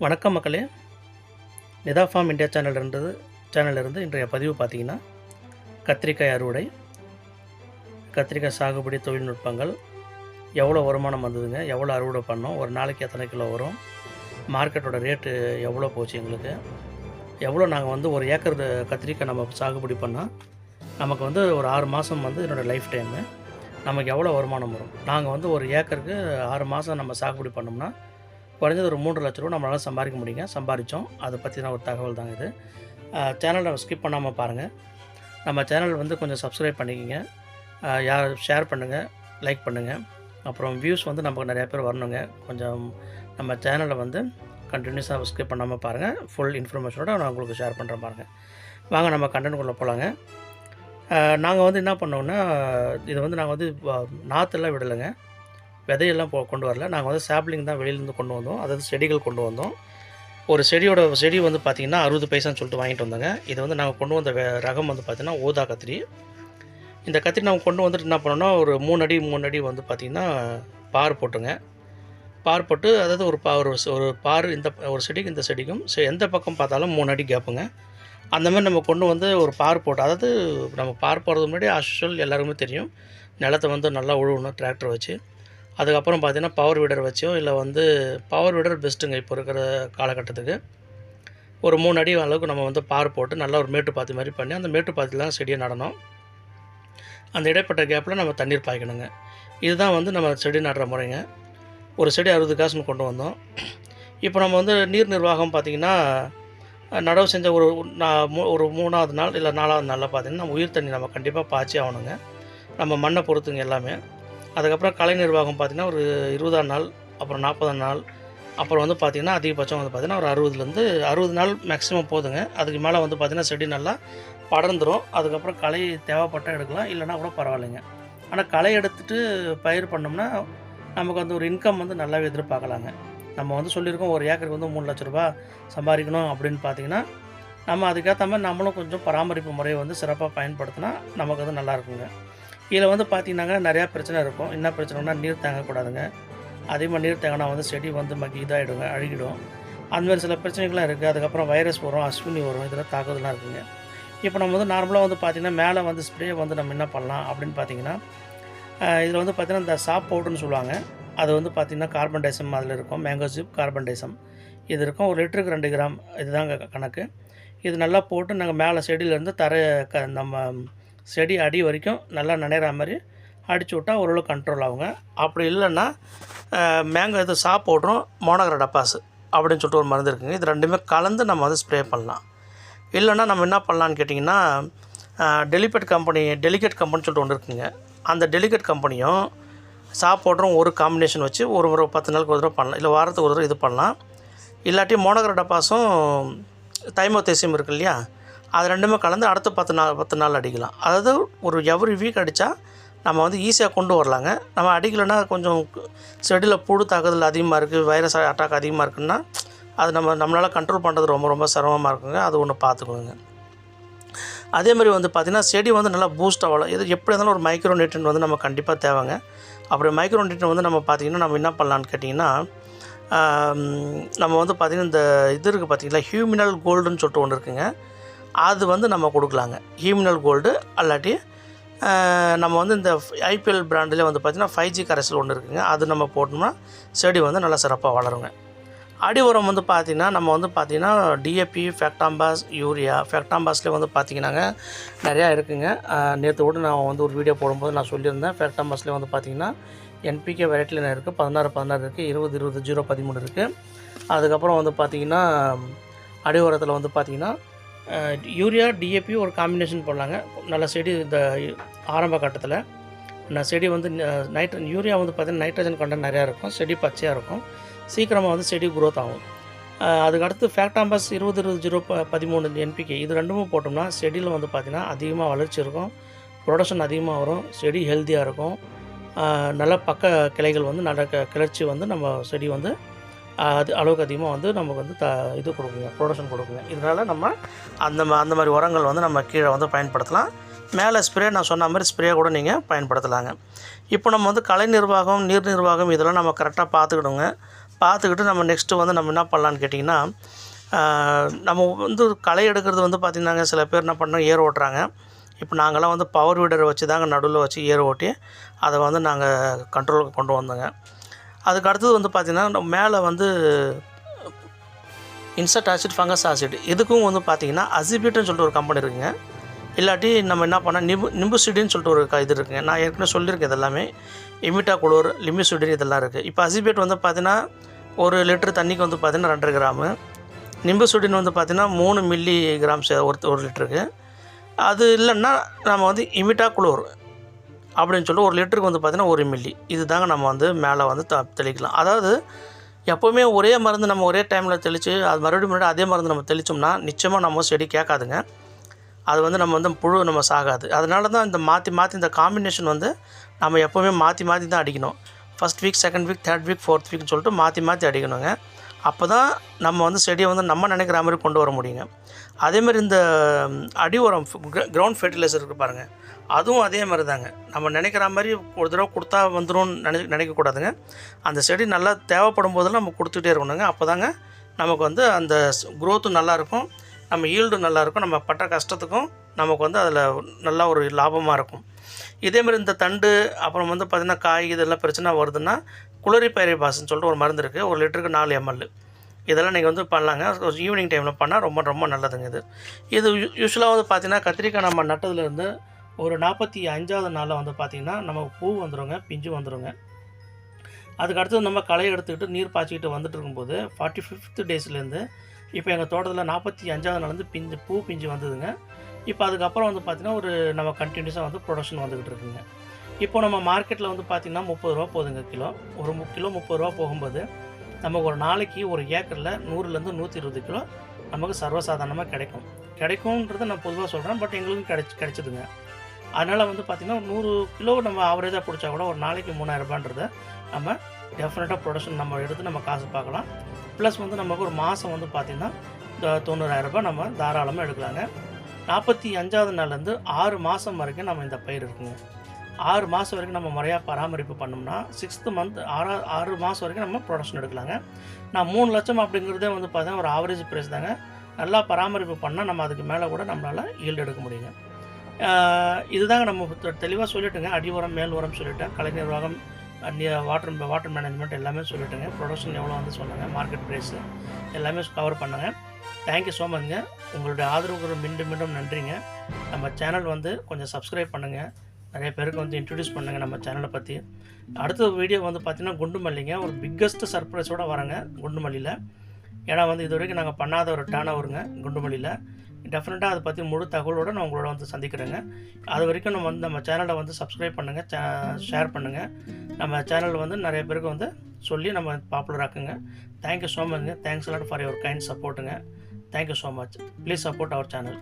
வணக்கம் மக்களே. Nitha farm India சேனல்ன்றது சேனலிருந்து இன்றைய பதிவு பார்த்தீங்கன்னா கத்திரிக்காய் அறுவடை கத்திரிக்காய் சாகுபடி தொழில்நுட்பங்கள் எவ்வளோ வருமானம் வந்ததுங்க எவ்வளோ அறுவடை பண்ணோம் ஒரு நாளைக்கு எத்தனை கிலோ வரும் மார்க்கெட்டோட ரேட்டு எவ்வளோ போச்சு எங்களுக்கு எவ்வளோ நாங்கள் வந்து ஒரு ஏக்கர் கத்திரிக்காய் நம்ம சாகுபடி பண்ணால் நமக்கு வந்து ஒரு ஆறு மாதம் வந்து என்னோடய லைஃப் டைமு நமக்கு எவ்வளோ வருமானம் வரும் நாங்கள் வந்து ஒரு ஏக்கருக்கு ஆறு மாதம் நம்ம சாகுபடி பண்ணோம்னா குறைஞ்சது ஒரு மூன்று லட்ச ரூபா நம்மளால் சம்பாதிக்க முடியுங்க. சம்பாதிச்சோம். அதை பற்றின ஒரு தகவல் தாங்க இது. சேனலை ஸ்கிப் பண்ணாமல் பாருங்கள் நம்ம சேனல் வந்து கொஞ்சம் சப்ஸ்கிரைப் பண்ணிக்கோங்க. யார் ஷேர் பண்ணுங்கள் லைக் பண்ணுங்கள் அப்புறம் வியூஸ் வந்து நமக்கு நிறையா பேர் வரணுங்க. கொஞ்சம் நம்ம சேனலை வந்து கண்டினியூஸாக ஸ்கிப் பண்ணாமல் பாருங்கள் ஃபுல் இன்ஃபர்மேஷனோட நான் உங்களுக்கு ஷேர் பண்ணுற பாருங்கள் வாங்க நம்ம கண்டென்ட்குள்ளே போகலாங்க நாங்கள் வந்து என்ன பண்ணோம்னா இது வந்து நாங்கள் வந்து நாற்றுலாம் விடலைங்க. விதையெல்லாம் போ கொண்டு வரல. நாங்கள் வந்து சாப்ளிங் தான் வெளியிலேருந்து கொண்டு வந்தோம். அதாவது செடிகள் கொண்டு வந்தோம். ஒரு செடியோட செடி வந்து பார்த்திங்கன்னா அறுபது பைசான்னு சொல்லிட்டு வாங்கிட்டு வந்தோங்க. இது வந்து நாங்கள் கொண்டு வந்த ரகம் வந்து பார்த்திங்கன்னா ஊதா கத்திரி. இந்த கத்திரி நாங்கள் கொண்டு வந்துட்டு என்ன பண்ணோன்னா ஒரு மூணு அடி மூணு அடி வந்து பார்த்திங்கன்னா பார் போட்டுங்க. பார் போட்டு அதாவது ஒரு பா ஒரு ஒரு பார் இந்த ஒரு செடிக்கு இந்த செடிக்கும் எந்த பக்கம் பார்த்தாலும் மூணு அடி கேப்புங்க. அந்த மாதிரி நம்ம கொண்டு வந்து ஒரு பார் போட்டு அதாவது நம்ம பார் போடுறது முன்னாடி அஸ்வல் எல்லாருக்குமே தெரியும். நிலத்தை வந்து நல்லா உழுவணும் டிராக்டர் வச்சு. அதுக்கப்புறம் பார்த்தீங்கன்னா பவர் வீடர் வச்சோ இல்லை வந்து பவர் வீடர் பெஸ்ட்டுங்க இப்போ இருக்கிற காலகட்டத்துக்கு. ஒரு மூணு அடி அளவுக்கு நம்ம வந்து பார் போட்டு நல்லா ஒரு மேட்டு பாத்தி மாதிரி பண்ணி அந்த மேட்டு தான் செடியை நடணும். அந்த இடைப்பட்ட கேப்பில் நம்ம தண்ணீர் பாய்க்கணுங்க. இதுதான் வந்து நம்ம செடி நடுற முறைங்க. ஒரு செடி அறுபது காசுன்னு கொண்டு வந்தோம். இப்போ நம்ம வந்து நீர் நிர்வாகம் பார்த்திங்கன்னா நடவு செஞ்ச ஒரு நா- மூ- ஒரு மூணாவது நாள் இல்லை நாலாவது நாளில் பார்த்திங்கன்னா நம்ம உயிர் தண்ணி நம்ம கண்டிப்பாக பாய்ச்சி ஆகணுங்க. நம்ம மண்ணை பொறுத்துங்க எல்லாமே. அதுக்கப்புறம் கலை நிர்வாகம் பார்த்திங்கன்னா ஒரு இருபதாம் நாள் அப்புறம் நாற்பதாம் நாள் அப்புறம் வந்து பார்த்திங்கன்னா அதிகபட்சம் வந்து பார்த்திங்கன்னா ஒரு அறுபதுலேருந்து அறுபது நாள் மேக்ஸிமம் போதுங்க. அதுக்கு மேலே வந்து பார்த்திங்கன்னா செடி நல்லா படர்ந்துடும் அதுக்கப்புறம் களை தேவைப்பட்டால் எடுக்கலாம் இல்லைன்னா கூட பரவாயில்லைங்க. ஆனால் களை எடுத்துட்டு பயிர் பண்ணோம்னா நமக்கு வந்து ஒரு இன்கம் வந்து நல்லாவே எதிர்பார்க்கலாங்க. நம்ம வந்து சொல்லியிருக்கோம் ஒரு ஏக்கருக்கு வந்து மூணு லட்ச ரூபாய் சம்பாதிக்கணும் அப்படின்னு பார்த்தீங்கன்னா நம்ம அதுக்கேற்ற மாதிரி நம்மளும் கொஞ்சம் பராமரிப்பு முறையை வந்து சிறப்பாக பயன்படுத்தினா நமக்கு வந்து நல்லா இருக்குங்க. இதில் வந்து பார்த்தீங்கன்னாங்க நிறையா பிரச்சனை இருக்கும். என்ன பிரச்சனைனா நீர் தேங்கக்கூடாதுங்க. அதிகமாக நீர் தேங்கினா வந்து செடி வந்து மக்கி இதாகிடுங்க அழுகிடும். அந்த மாதிரி சில பிரச்சனைகள்லாம் இருக்குது. அதுக்கப்புறம் வைரஸ் வரும் அஸ்வினி வரும். இதெல்லாம் தாக்குதலாம் இருக்குங்க. இப்போ நம்ம வந்து நார்மலாக வந்து பார்த்திங்கன்னா மேலே வந்து ஸ்ப்ரே வந்து நம்ம என்ன பண்ணலாம் அப்படின்னு பார்த்தீங்கன்னா இதில் வந்து பார்த்திங்கன்னா இந்த சாப் பவுடர்னு சொல்லுவாங்க. அது வந்து பார்த்திங்கன்னா கார்பன் டைசம் அதில் இருக்கும். மேங்கோ ஜிப் கார்பன் டைசம் இது இருக்கும். ஒரு லிட்டருக்கு ரெண்டு கிராம். இதுதாங்க கணக்கு. இது நல்லா போட்டு நாங்கள் மேலே செடியிலேருந்து தர க நம்ம செடி அடி வரைக்கும் நல்லா நனைகிற மாதிரி அடிச்சு விட்டால் ஓரளவு கண்ட்ரோல் ஆகுங்க. அப்படி இல்லைன்னா மேங்கோ இது சாப் போடுறோம் மோனகர டப்பாஸ் அப்படின்னு சொல்லிட்டு ஒரு மருந்து இருக்குங்க. இது ரெண்டுமே கலந்து நம்ம வந்து ஸ்ப்ரே பண்ணலாம். இல்லைன்னா நம்ம என்ன பண்ணலான்னு கேட்டிங்கன்னா டெலிபேட் கம்பெனி டெலிகேட் கம்பெனின்னு சொல்லிட்டு ஒன்று இருக்குங்க. அந்த டெலிகேட் கம்பெனியும் சாப்பாடுறோம் ஒரு காம்பினேஷன் வச்சு ஒரு முறை பத்து நாளுக்கு ஒரு தடவை பண்ணலாம். இல்லை வாரத்துக்கு ஒரு தடவை இது பண்ணலாம். இல்லாட்டி மோனகர டப்பாஸும் தைமோத்தேசியம் இருக்கு இல்லையா? அது ரெண்டுமே கலந்து அடுத்த பத்து நாள் பத்து நாள் அடிக்கலாம். அதாவது ஒரு எவ்ரி வீக் அடித்தா நம்ம வந்து ஈஸியாக கொண்டு வரலாங்க. நம்ம அடிக்கலைன்னா கொஞ்சம் செடியில் புழு தாக்குதல் அதிகமாக இருக்குது வைரஸ் அட்டாக் அதிகமாக இருக்குன்னா அது நம்ம நம்மளால் கண்ட்ரோல் பண்ணுறது ரொம்ப ரொம்ப சிரமமாக இருக்குங்க. அது ஒன்று பார்த்துக்கோங்க அதே மாதிரி வந்து பார்த்திங்கன்னா செடி வந்து நல்லா பூஸ்ட் ஆகலாம் இது எப்படி இருந்தாலும் ஒரு மைக்ரோ நியூட்ரன் வந்து நம்ம கண்டிப்பாக தேவைங்க. அப்படி மைக்ரோ நியூட்ரன் வந்து நம்ம பார்த்திங்கன்னா நம்ம என்ன பண்ணலான்னு கேட்டிங்கன்னா நம்ம வந்து பார்த்திங்கன்னா இந்த இது இருக்குது பார்த்திங்களா ஹியூமினல் கோல்டுன்னு சொல்லிட்டு ஒன்று இருக்குங்க. அது வந்து நம்ம கொடுக்கலாங்க. ஹீமினல் கோல்டு அல்லாட்டி நம்ம வந்து இந்த ஐபிஎல் பிராண்டில் வந்து பார்த்திங்கன்னா ஃபைவ் ஜி கரைசல் ஒன்று இருக்குங்க. அது நம்ம போட்டோம்னா செடி வந்து நல்லா சிறப்பாக வளருங்க. அடி உரம் வந்து பார்த்திங்கன்னா நம்ம வந்து பார்த்திங்கன்னா டிஏபி ஃபேக்டாம்பாஸ் யூரியா ஃபேக்டாம்பாஸ்லேயே வந்து பார்த்திங்கன்னாங்க நிறையா இருக்குதுங்க நேற்று கூட நான் வந்து ஒரு வீடியோ போடும்போது நான் சொல்லியிருந்தேன். ஃபேக்டாம்பாஸ்லேயே வந்து பார்த்திங்கன்னா என்பிகே வெரைட்டியில் இருக்குது பதினாறு பதினாறு இருக்குது இருபது இருபது ஜீரோ பதிமூணு இருக்குது அதுக்கப்புறம் வந்து பார்த்திங்கன்னா அடி உரத்தில் வந்து பார்த்திங்கன்னா யூரியா டிஏபி ஒரு காம்பினேஷன் போடலாங்க நல்ல செடி இந்த ஆரம்ப கட்டத்தில். நான் செடி வந்து நைட்ர யூரியா வந்து பார்த்திங்கன்னா நைட்ரஜன் கண்டென்ட் நிறையா இருக்கும். செடி பச்சையாக இருக்கும். சீக்கிரமாக வந்து செடி குரோத் ஆகும். அதுக்கடுத்து அதுக்கு அடுத்து ஃபேக்டாம்பஸ் இருபது இருபது ஜீரோ ப பதிமூணு என்பிகே இது ரெண்டுமே போட்டோம்னா செடியில் வந்து பார்த்திங்கன்னா அதிகமாக வளர்ச்சி இருக்கும். ப்ரொடக்ஷன் அதிகமாக வரும். செடி ஹெல்த்தியாக இருக்கும். நல்ல பக்க கிளைகள் வந்து நல்ல க- கிளர்ச்சி வந்து நம்ம செடி வந்து அது அளவுக்கு அதிகமாக வந்து நமக்கு வந்து த இது கொடுக்குங்க ப்ரொடக்ஷன் கொடுக்குங்க. இதனால் நம்ம அந்த அந்த மாதிரி உரங்கள் வந்து நம்ம கீழே வந்து பயன்படுத்தலாம். மேலே ஸ்ப்ரே நான் சொன்ன மாதிரி ஸ்ப்ரே கூட நீங்கள் பயன்படுத்தலாங்க. இப்போ நம்ம வந்து கலை நிர்வாகம் நீர் நிர்வாகம் இதெல்லாம் நம்ம கரெக்டாக பார்த்துக்கணுங்க. பார்த்துக்கிட்டு நம்ம நெக்ஸ்ட்டு வந்து நம்ம என்ன பண்ணலான்னு கேட்டிங்கன்னா நம்ம வந்து களை எடுக்கிறது வந்து பார்த்திங்கன்னாங்க சில பேர் என்ன பண்ணுறோம் ஏர் ஓட்டுறாங்க. இப்போ நாங்கள்லாம் வந்து பவர் வீடரை வச்சு தாங்க நடுவில் வச்சு ஏர் ஓட்டி அதை வந்து நாங்கள் கண்ட்ரோலுக்கு கொண்டு வந்தோங்க. அதுக்கு அடுத்தது வந்து பார்த்திங்கன்னா நம்ம மேலே வந்து இன்சர்ட் ஆசிட் ஃபங்கஸ் ஆசிட் இதுக்கும் வந்து பார்த்திங்கன்னா அசிபிட்னு சொல்லிட்டு ஒரு கம்பெனி இருக்குங்க. இல்லாட்டி நம்ம என்ன பண்ணால் நிம்பு நிம்புசிடின்னு சொல்லிட்டு ஒரு க- இது இருக்குங்க. நான் ஏற்கனவே சொல்லியிருக்கேன் இதெல்லாமே. இமிட்டா குளோர் லிமிசுடின் இதெல்லாம் இருக்குது இப்போ அசிபேட் வந்து பார்த்தீங்கன்னா ஒரு லிட்டர் தண்ணிக்கு வந்து பார்த்தீங்கன்னா ரெண்டரை கிராமு. நிம்புசுடின் வந்து பார்த்தீங்கன்னா மூணு மில்லி கிராம்ஸ் ஒரு ஒரு லிட்டருக்கு. அது இல்லைன்னா நம்ம வந்து இமிட்டா குளோர் அப்படின்னு சொல்லிட்டு ஒரு லிட்டருக்கு வந்து பார்த்தீங்கன்னா ஒரு மில்லி. இது தாங்க நம்ம வந்து மேலே வந்து த தெளிக்கலாம். அதாவது எப்போவுமே ஒரே மருந்து நம்ம ஒரே டைமில் தெளித்து அது மறுபடியும் மறுபடியும் அதே மருந்து நம்ம தெளித்தோம்னா நிச்சயமாக நம்ம செடி கேட்காதுங்க. அது வந்து நம்ம வந்து புழு நம்ம சாகாது. அதனால தான் இந்த மாற்றி மாற்றி இந்த காம்பினேஷன் வந்து நம்ம எப்போவுமே மாற்றி மாற்றி தான் அடிக்கணும். First week second week third week fourth வீக்னு சொல்லிட்டு மாற்றி மாற்றி அடிக்கணுங்க. அப்போ தான் நம்ம வந்து செடியை வந்து நம்ம நினைக்கிற மாதிரி கொண்டு வர முடியுங்க. அதேமாதிரி இந்த அடி உரம் கிரவுண்ட் ஃபெர்டிலைசர் இருக்குது பாருங்கள் அதுவும் அதே மாதிரி தாங்க நம்ம நினைக்கிற மாதிரி ஒரு தடவை கொடுத்தா வந்துடும் நினை நினைக்கக்கூடாதுங்க. அந்த செடி நல்லா தேவைப்படும் போதெல்லாம் நம்ம கொடுத்துட்டே இருக்கணுங்க. அப்போ தாங்க நமக்கு வந்து அந்த க்ரோத்தும் நல்லாயிருக்கும். நம்ம ஈல்டும் நல்லாயிருக்கும். நம்ம பட்ட கஷ்டத்துக்கும் நமக்கு வந்து அதில் நல்லா ஒரு லாபமாக இருக்கும். இதேமாதிரி இந்த தண்டு அப்புறம் வந்து பார்த்திங்கன்னா காய் இதெல்லாம் பிரச்சனை வருதுன்னா குளறி பாசன்னு சொல்லிட்டு ஒரு மருந்து இருக்குது ஒரு லிட்டருக்கு நாலு எம்எல் இதெல்லாம் நீங்கள் வந்து பண்ணலாங்க. ஈவினிங் டைமில் பண்ணால் ரொம்ப ரொம்ப நல்லதுங்க இது. இது யூஸ்வலாக வந்து பார்த்திங்கன்னா கத்திரிக்காய் நம்ம நட்டதுலேருந்து ஒரு நாற்பத்தி அஞ்சாவது நாளில் வந்து பார்த்திங்கன்னா நமக்கு பூ வந்துடுங்க பிஞ்சு வந்துடுங்க அதுக்கு அடுத்தது நம்ம களை எடுத்துக்கிட்டு நீர் பாய்ச்சிக்கிட்டு வந்துட்டு இருக்கும்போது ஃபார்ட்டி ஃபிஃப்த் டேஸ்லேருந்து இப்போ எங்கள் தோட்டத்தில் நாற்பத்தி அஞ்சாவது நாள்லேருந்து பிஞ்சு பூ பிஞ்சு வந்ததுங்க. இப்போ அதுக்கப்புறம் வந்து பார்த்திங்கன்னா ஒரு நம்ம கண்டினியூஸாக வந்து ப்ரொடக்ஷன் வந்துக்கிட்டு இருக்குங்க. இப்போ நம்ம மார்க்கெட்டில் வந்து பார்த்திங்கன்னா முப்பது ரூபா போதுங்க கிலோ. ஒரு மு கிலோ முப்பது ரூபா போகும்போது நமக்கு ஒரு நாளைக்கு ஒரு ஏக்கரில் நூறுலேருந்து நூற்றி இருபது கிலோ நமக்கு சர்வசாதாரணமாக கிடைக்கும். கிடைக்கும்ன்றதை நான் பொதுவாக சொல்கிறேன் பட் எங்களுக்கும் கிடைச்சி கிடைச்சிதுங்க. அதனால் வந்து பார்த்திங்கன்னா ஒரு நூறு கிலோ நம்ம ஆவரேஜாக பிடிச்சா கூட ஒரு நாளைக்கு மூணாயிரரூபான்றதை நம்ம டெஃபினட்டாக ப்ரொடக்ஷன் நம்ம எடுத்து நம்ம காசு பார்க்கலாம். ப்ளஸ் வந்து நமக்கு ஒரு மாதம் வந்து பார்த்திங்கன்னா தொண்ணூறாயிரரூபா நம்ம தாராளமாக எடுக்கலாங்க. நாற்பத்தி அஞ்சாவது நாள்லேருந்து ஆறு மாதம் வரைக்கும் நம்ம இந்த பயிர் இருக்குங்க. ஆறு மாதம் வரைக்கும் நம்ம முறையாக பராமரிப்பு பண்ணோம்னா சிக்ஸ்த்து மந்த் ஆறா ஆறு மாதம் வரைக்கும் நம்ம ப்ரொடக்ஷன் எடுக்கலாங்க. நான் மூணு லட்சம் அப்படிங்கிறதே வந்து பார்த்தீங்கன்னா ஒரு ஆவரேஜ் ப்ரைஸ் தாங்க. நல்லா பராமரிப்பு பண்ணால் நம்ம அதுக்கு மேலே கூட நம்மளால் ஈல்டு எடுக்க முடியுங்க. இதுதாங்க நம்ம தெளிவாக சொல்லிட்டுங்க. அடி உரம் மேல் உரம் சொல்லிட்டேன். கலை நிர்வாகம் வாட்டர் வாட்டர் மேனேஜ்மெண்ட் எல்லாமே சொல்லிட்டுங்க. ப்ரொடக்ஷன் எவ்வளோ வந்து சொன்னாங்க மார்க்கெட் ப்ரைஸு எல்லாமே கவர் பண்ணாங்க. தேங்க்யூ ஸோ மச்ங்க உங்களுடைய ஆதரவுக்கு மீண்டும் மீண்டும் நன்றிங்க. நம்ம சேனல் வந்து கொஞ்சம் சப்ஸ்கிரைப் பண்ணுங்கள் நிறைய பேருக்கு வந்து இன்ட்ரடியூஸ் பண்ணுங்கள் நம்ம சேனலை பற்றி அடுத்த வீடியோ வந்து பார்த்திங்கன்னா குண்டு மல்லிங்க ஒரு பிக்கஸ்ட் சர்ப்ரைஸோடு வரேங்க குண்டு மல்லியில் ஏன்னா வந்து இது வரைக்கும் நாங்கள் பண்ணாத ஒரு டேர்ன் ஓவருங்க குண்டு மல்லியில் டெஃபினட்டாக அதை பற்றி முழு தகவலோடு நான் உங்களோட வந்து சந்திக்கிறேங்க. அது வரைக்கும் நம்ம வந்து நம்ம சேனலை வந்து சப்ஸ்கிரைப் பண்ணுங்கள் ஷேர் பண்ணுங்கள் நம்ம சேனல் வந்து நிறைய பேருக்கு வந்து சொல்லி நம்ம பாப்புலர் ஆக்குங்க. Thank you so மச்ங்க thanks lot for your kind சப்போர்ட்டுங்க thank you so much please support our channel